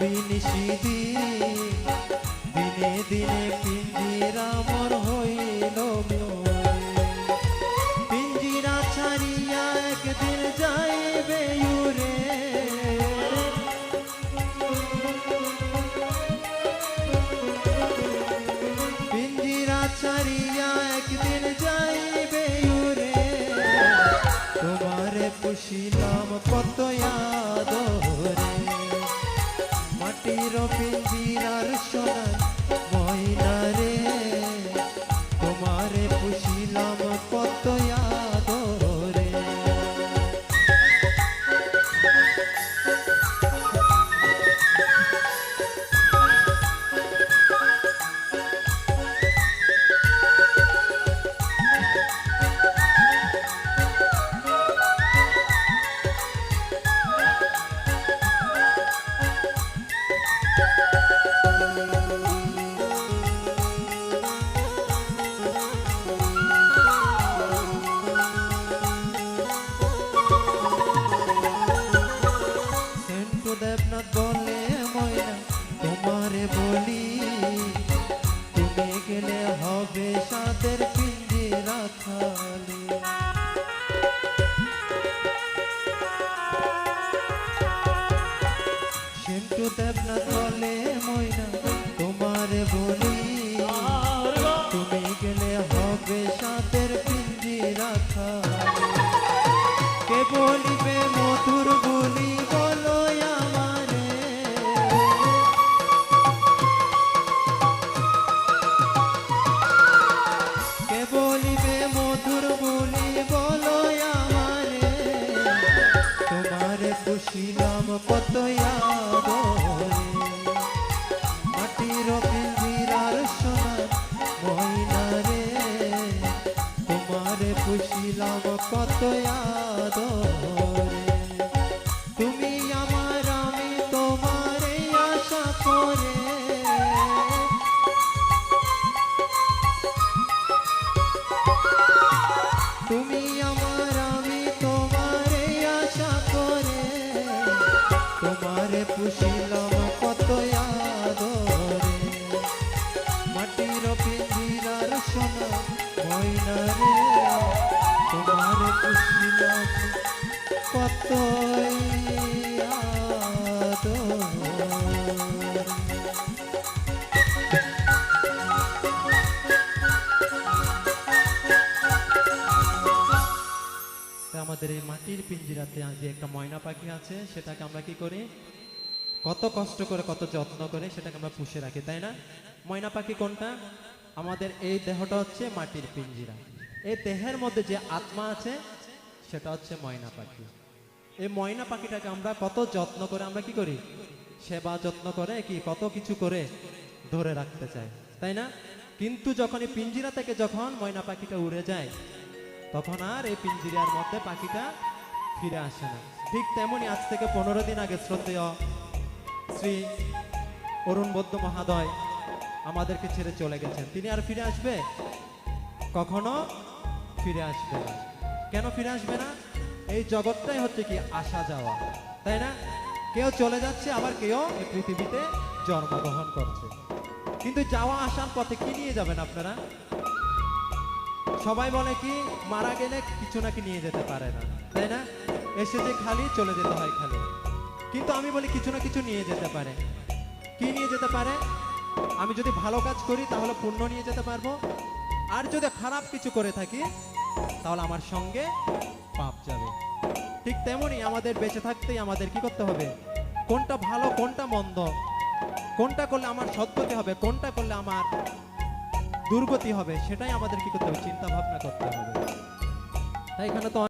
বিনিষিদি দিনে দিনে পিঞ্জিরা মর হইল পিঞ্জিরা ছাড়িয়া একদিন যাইবে ইউরে পিঞ্জিরা ছাড়িয়া একদিন যাইবে ইউরে তোমারে পুষিলাম কত আদর। তোমারে বলি তুমি গেলে হবে সাদের পিঞ্জিরা রাখালি। সেন্টু দেবনাথ তলে ময়না তোমারে বলি কত আদরে মাটির পিঞ্জিরার সোনার ময়না রে তোমারে পুষিলাম কত আদরে তুমি মাটির পিঞ্জিরার সোনা ময়না রে, তোমারে পুষিলাম কত আদরে। তা আমাদের এই মাটির পিঞ্জিরাতে যে একটা ময়না পাখি আছে, সেটাকে আমরা কি করি? কত কষ্ট করে, কত যত্ন করে সেটাকে আমরা পুষে রাখি, তাই না? ময়না পাখি কোনটা? আমাদের এই দেহটা হচ্ছে মাটির পিঞ্জিরা। এই দেহের মধ্যে যে আত্মা আছে, সেটা হচ্ছে ময়না পাখি। এই ময়না পাখিটাকে আমরা কত যত্ন করে, আমরা কি করি? সেবা যত্ন করে কি, কত কিছু করে ধরে রাখতে চাই, তাই না? কিন্তু যখন এই পিঞ্জিরা থেকে যখন ময়না পাখিটা উড়ে যায়, তখন আর এই পিঞ্জিরার মধ্যে পাখিটা ফিরে আসে না। ঠিক তেমনি আজ থেকে পনেরো দিন আগে শ্রদ্ধেয় শ্রী অরুণ বৌদ্ধ মহাদয় আমাদেরকে ছেড়ে চলে গেছেন। তিনি আর ফিরে আসবে? কখনো ফিরে আসবে না। কেন ফিরে আসবে না? এই জগৎটাই হচ্ছে কি আসা যাওয়া, তাই না? কেউ চলে যাচ্ছে, আবার কেউ এই পৃথিবীতে জন্মগ্রহণ করছে। কিন্তু যাওয়া আসার পথে কি নিয়ে যাবেন আপনারা? সবাই বলে কি, মারা গেলে কিছু নাকি নিয়ে যেতে পারে না, তাই না? এসে যে খালি, চলে যেতে হয় খালি। কিন্তু আমি বলি কিছু না কিছু নিয়ে যেতে পারে। কি নিয়ে যেতে পারে? আমি যদি ভালো কাজ করি, তাহলে পুণ্য নিয়ে যেতে পারব। আর যদি খারাপ কিছু করে থাকি, তাহলে আমার সঙ্গে পাপ যাবে। ঠিক তেমনি আমাদের বেঁচে থাকতেই আমাদের কি করতে হবে? কোনটা ভালো, কোনটা মন্দ? কোনটা করলে আমার সদ্গতি হবে, কোনটা করলে আমার দুর্গতি হবে, সেটাই আমাদের কি করতে হবে? চিন্তা ভাবনা করতে হবে। তাই এখানে তো